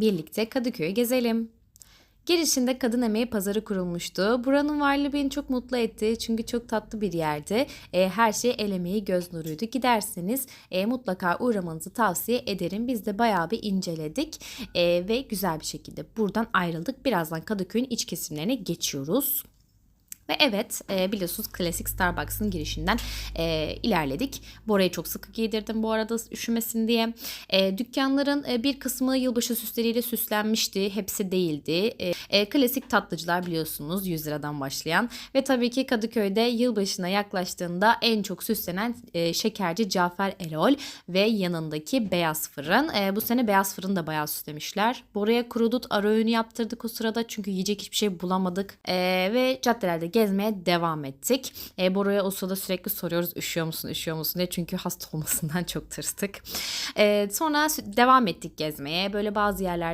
Birlikte Kadıköy'ü gezelim. Girişinde kadın emeği pazarı kurulmuştu. Buranın varlığı beni çok mutlu etti. Çünkü çok tatlı bir yerdi. E, her şey el emeği göz nuruydu. Giderseniz e, mutlaka uğramanızı tavsiye ederim. Biz de bayağı bir inceledik. E, ve güzel bir şekilde buradan ayrıldık. Birazdan Kadıköy'ün iç kesimlerine geçiyoruz. Ve evet e, biliyorsunuz klasik Starbucks'ın girişinden e, ilerledik. Bora'yı çok sıkı giydirdim bu arada üşümesin diye. E, dükkanların e, bir kısmı yılbaşı süsleriyle süslenmişti. Hepsi değildi. E, e, klasik tatlıcılar biliyorsunuz 100 liradan başlayan. Ve tabii ki Kadıköy'de yılbaşına yaklaştığında en çok süslenen e, şekerci Cafer Erol ve yanındaki Beyaz Fırın. E, bu sene Beyaz Fırın da bayağı süslemişler. Bora'ya kuru dut ara öğünü yaptırdık o sırada çünkü yiyecek hiçbir şey bulamadık. E, ve caddelerde gezmeye devam ettik. E, Bora'ya o sırada sürekli soruyoruz üşüyor musun üşüyor musun diye çünkü hasta olmasından çok tırstık. E, sonra devam ettik gezmeye. Böyle bazı yerler